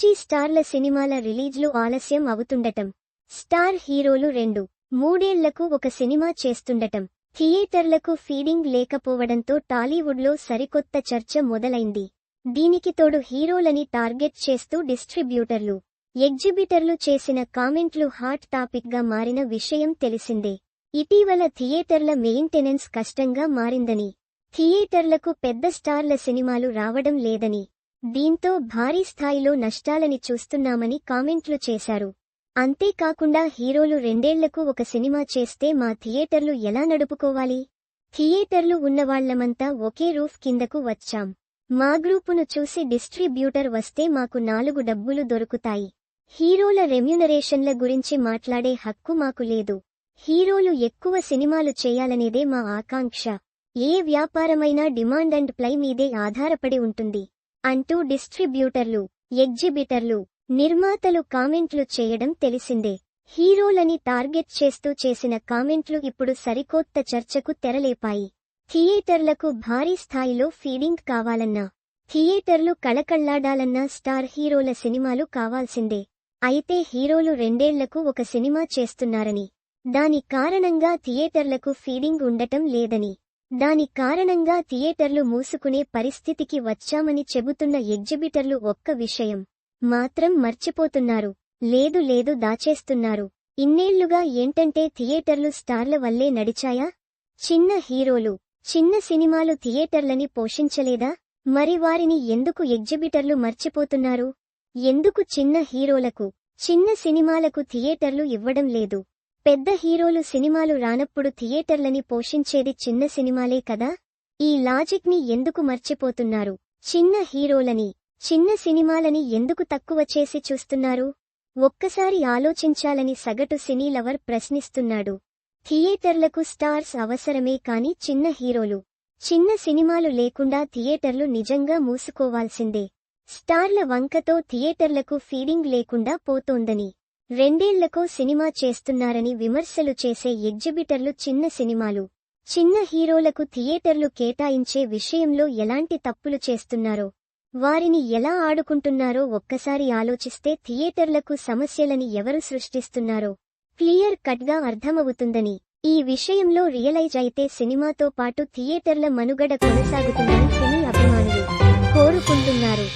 మాజీ స్టార్ల సినిమాల రిలీజ్లు ఆలస్యం అవుతుండటం. స్టార్ హీరోలు రెండు మూడేళ్ళకు ఒక సినిమా చేస్తుండటం. థియేటర్లకు ఫీడింగ్ లేకపోవడంతో టాలీవుడ్లో సరికొత్త చర్చ మొదలైంది. దీనికి తోడు హీరోలని టార్గెట్ చేస్తూ డిస్ట్రిబ్యూటర్లు ఎగ్జిబిటర్లు చేసిన కామెంట్లు హాట్ టాపిక్గా మారిన విషయం తెలిసిందే. ఇటీవల థియేటర్ల మెయింటెనెన్స్ కష్టంగా మారిందని థియేటర్లకు పెద్ద స్టార్ల సినిమాలు రావడం లేదని దీంతో భారీ స్థాయిలో నష్టాలని చూస్తున్నామని కామెంట్లు చేశారు. అంతేకాకుండా హీరోలు రెండేళ్ళకు ఒక సినిమా చేస్తే మా థియేటర్లు ఎలా నడుపుకోవాలి? థియేటర్లు ఉన్నవాళ్ళమంతా ఒకే రూఫ్ కిందకు వచ్చాం. మా గ్రూపును చూసి డిస్ట్రిబ్యూటర్ వస్తే మాకు నాలుగు డబ్బులు దొరుకుతాయి. హీరోల రెమ్యునరేషన్ల గురించి మాట్లాడే హక్కు మాకు లేదు. హీరోలు ఎక్కువ సినిమాలు చేయాలనేదే మా ఆకాంక్ష. ఏ వ్యాపారమైనా డిమాండ్ అండ్ ప్లై మీదే ఆధారపడి ఉంటుంది. అంటూ డిస్ట్రిబ్యూటర్లు ఎగ్జిబిటర్లు నిర్మాతలు కామెంట్లు చేయడం తెలిసిందే. హీరోలని టార్గెట్ చేస్తూ చేసిన కామెంట్లు ఇప్పుడు సరికొత్త చర్చకు తెరలేపాయి. థియేటర్లకు భారీ స్థాయిలో ఫీడింగ్ కావాలన్నా థియేటర్లు కళకళ్ళాడాలన్నా స్టార్ హీరోల సినిమాలు కావాల్సిందే. అయితే హీరోలు రెండేళ్ళకు ఒక సినిమా చేస్తున్నారని దాని కారణంగా థియేటర్లకు ఫీడింగ్ ఉండటం లేదని దాని కారణంగా థియేటర్లు మూసుకునే పరిస్థితికి వచ్చామని చెబుతున్న ఎగ్జిబిటర్లు ఒక్క విషయం. మాత్రం మర్చిపోతున్నారు. లేదు లేదు దాచేస్తున్నారు. ఇన్నేళ్ళుగా ఏంటంటే థియేటర్లు స్టార్ల వల్లే నడిచాయా? చిన్న హీరోలు చిన్న సినిమాలు థియేటర్లని పోషించలేదా? మరి వారిని ఎందుకు ఎగ్జిబిటర్లు మర్చిపోతున్నారు? ఎందుకు చిన్న హీరోలకు చిన్న సినిమాలకు థియేటర్లు ఇవ్వడం లేదు? పెద్ద హీరోలు సినిమాలు రానప్పుడు థియేటర్లని పోషించేది చిన్న సినిమాలే కదా? ఈ లాజిక్ని ఎందుకు మర్చిపోతున్నారు? చిన్న హీరోలని చిన్న సినిమాలని ఎందుకు తక్కువ చేసి చూస్తున్నారు? ఒక్కసారి ఆలోచించాలని సగటు సినీ లవర్ ప్రశ్నిస్తున్నాడు. థియేటర్లకు స్టార్స్ అవసరమే కాని చిన్న హీరోలు చిన్న సినిమాలు లేకుండా థియేటర్లు నిజంగా మూసుకోవాల్సిందే. స్టార్ల వంకతో థియేటర్లకు ఫీడింగ్ లేకుండా పోతోందని. రెండేళ్ళకో సినిమా చేస్తున్నారని విమర్శలు చేసే ఎగ్జిబిటర్లు చిన్న సినిమాలు. చిన్న హీరోలకు థియేటర్లు కేటాయించే విషయంలో ఎలాంటి తప్పులు చేస్తున్నారో వారిని ఎలా ఆడుకుంటున్నారో ఒక్కసారి ఆలోచిస్తే థియేటర్లకు సమస్యలని ఎవరు సృష్టిస్తున్నారో క్లియర్ కట్గా అర్థమవుతుందని. ఈ విషయంలో రియలైజ్ అయితే సినిమాతో పాటు థియేటర్ల మనుగడ కొనసాగుతుందని సినీ అభిమానులు కోరుకుంటున్నారు.